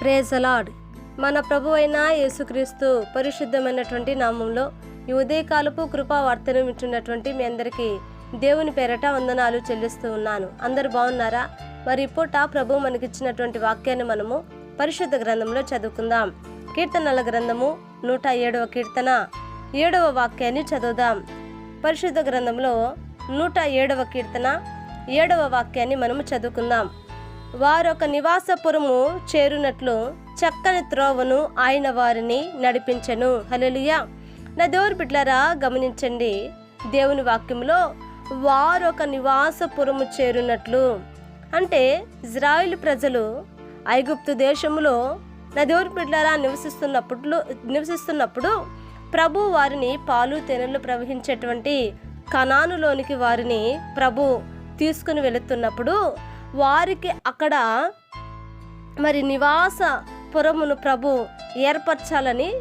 Praise the Lord మన ప్రభు అయిన యేసుక్రీస్తు పరిశుద్ధమైనటువంటి నామంలో ఈ ఉదయకాలపు కృపా వార్తను వింటున్నటువంటి మీ అందరికీ దేవుని పేరట వందనాలు చెల్లిస్తూ ఉన్నాను. అందరు బాగున్నారా? మరి పూట ప్రభు మనకిచ్చినటువంటి వాక్యాన్ని మనము పరిశుద్ధ గ్రంథంలో చదువుకుందాం. కీర్తనల గ్రంథము నూట ఏడవ కీర్తన. ఏడవ వాక్యాన్ని చదువుదాం. పరిశుద్ధ గ్రంథంలో నూట ఏడవ కీర్తన. ఏడవ వాక్యాన్ని మనము చదువుకుందాం. వారొక నివాసపురము చేరునట్లు చక్కని త్రోవను ఆయన వారిని నడిపించెను. హల్లెలూయా. నా దేవుని బిడ్డలారా గమనించండి. దేవుని వాక్యంలో వారొక నివాసపురము చేరునట్లు. అంటే ఇజ్రాయిల్ ప్రజలు ఐగుప్తు దేశంలో నా దేవుని బిడ్డలారా నివసిస్తున్నప్పుడు నివసిస్తున్నప్పుడు ప్రభు వారిని పాలు తేనెలు ప్రవహించేటువంటి కణానులోనికి వారిని ప్రభు తీసుకుని వెళుతున్నప్పుడు వారికి అక్కడ మరి నివాస పురమును ప్రభు ఏర్పరచాలని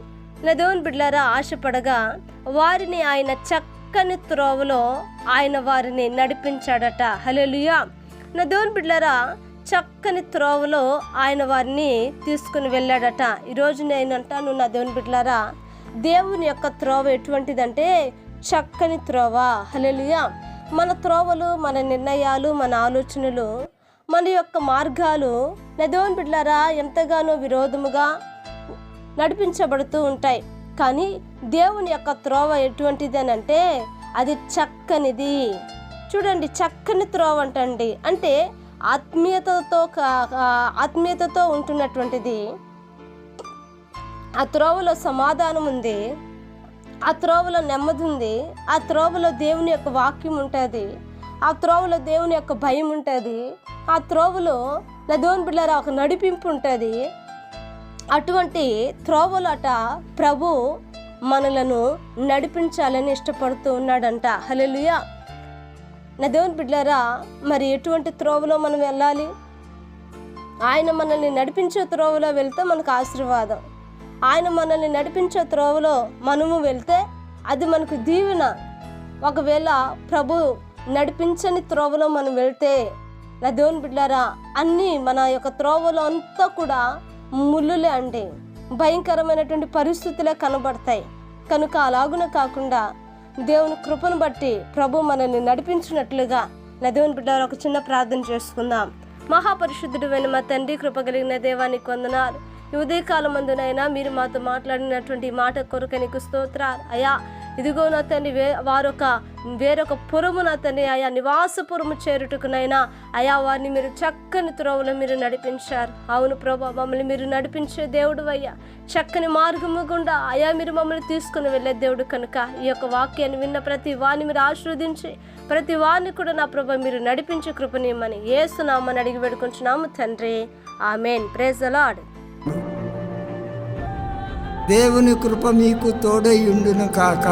నా దేవుని బిడ్డలారా ఆశపడగా వారిని ఆయన చక్కని త్రోవలో ఆయన వారిని నడిపించాడట. హల్లెలూయా. నా దేవుని బిడ్డలారా చక్కని త్రోవలో ఆయన వారిని తీసుకుని వెళ్ళాడట. ఈరోజు నేను అంటాను నా దేవుని బిడ్డలారా దేవుని యొక్క త్రోవ ఎటువంటిదంటే చక్కని త్రోవ. హల్లెలూయా. మన త్రోవలు మన నిర్ణయాలు మన ఆలోచనలు మన యొక్క మార్గాలు నదోన్ బిడ్లారా ఎంతగానో విరోధముగా నడిపించబడుతూ ఉంటాయి. కానీ దేవుని యొక్క త్రోవ ఎటువంటిది అని అంటే అది చక్కనిది. చూడండి చక్కని త్రోవ అంటండి. అంటే ఆత్మీయతతో ఆత్మీయతతో ఉంటున్నటువంటిది. ఆ త్రోవలో సమాధానం ఉంది. ఆ త్రోవలో నెమ్మది ఉంది. ఆ త్రోవలో దేవుని యొక్క వాక్యం ఉంటుంది. ఆ త్రోవలో దేవుని యొక్క భయం ఉంటుంది. ఆ త్రోవలో నా దేవుని బిడ్డలారా ఒక నడిపింపు ఉంటుంది. అటువంటి త్రోవలట ప్రభు మనలను నడిపించాలని ఇష్టపడుతూ ఉన్నాడంట. హల్లెలూయా. నా దేవుని బిడ్డలారా మరి ఎటువంటి త్రోవలో మనం వెళ్ళాలి? ఆయన మనల్ని నడిపించే త్రోవలో వెళ్తే మనకు ఆశీర్వాదం. ఆయన మనల్ని నడిపించే త్రోవలో మనము వెళ్తే అది మనకు దీవెన. ఒకవేళ ప్రభు నడిపించని త్రోవలో మనం వెళ్తే నా దేవుని బిడ్డారా అన్నీ మన యొక్క త్రోవలో అంతా కూడా ముళ్ళులే అండి. భయంకరమైనటువంటి పరిస్థితులే కనబడతాయి. కనుక అలాగున కాకుండా దేవుని కృపను బట్టి ప్రభు మనల్ని నడిపించినట్లుగా నా దేవుని బిడ్డారా ఒక చిన్న ప్రార్థన చేసుకుందాం. మహాపరిశుద్ధుడు వెను మా తండ్రి కృప కలిగిన దేవానికి వందనాలు. ఈ ఉదయకాలం మందునైనా మీరు మాతో మాట్లాడినటువంటి మాట కొరకు నీకు స్తోత్రాలు. అయా ఇదిగో నా తండ్రి వే వారొక వేరొక పురమున నా తండ్రి అయా నివాసపురము చేరుటకునైనా అయా వారిని మీరు చక్కని త్రోవలో మీరు నడిపించారు. అవును ప్రభా మమ్మల్ని మీరు నడిపించే దేవుడు అయ్యా. చక్కని మార్గము గుండా అయా మీరు మమ్మల్ని తీసుకుని వెళ్ళే దేవుడు కనుక. ఈ యొక్క వాక్యాన్ని విన్న ప్రతి వారిని మీరు ఆశీర్వదించి ప్రతి వారిని కూడా నా ప్రభా మీరు నడిపించే కృపనీయమని ఏసునామని అడిగి పెడుకుంటున్నాము తండ్రి. ఆమెన్. ప్రేజ్ అలాడ్ దేవుని కృప మీకు తోడై ఉండును కాక.